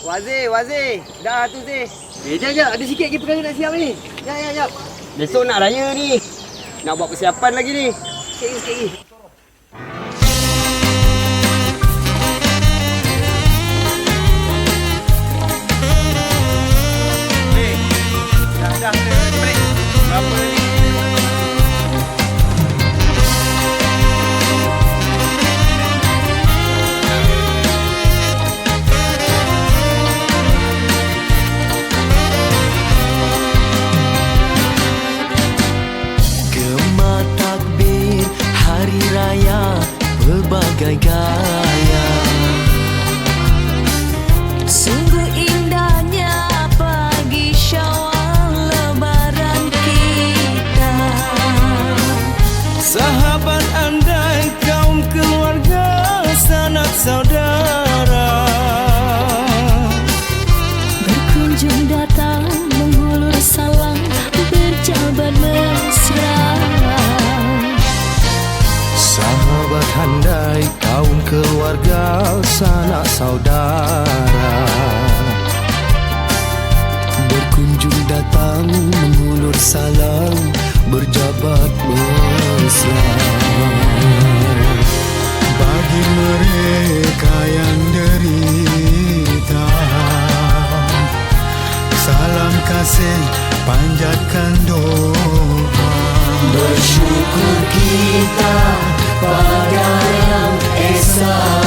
Wazir, Wazir. Dah tu Zir. Eh, jap, jap. Ada sikit lagi perkara nak siap ni. Jap, jap, jap. Besok nak raya ni. Nak buat persiapan lagi ni. Sikit lagi, sikit lagi. Pelbagai gaya. Sungguh indahnya pagi syawal lebaran kita. Sahabat andai kaum keluarga sanak saudara. Berkunjung datang menghulur salam berjabat mesra. Sahabat handai Hai kaum keluarga sanak saudara. Berkunjung datang mengulur salam Berjabat besar Bagi mereka yang derita Salam kasih panjatkan doa. Bersyukur kita pada sun.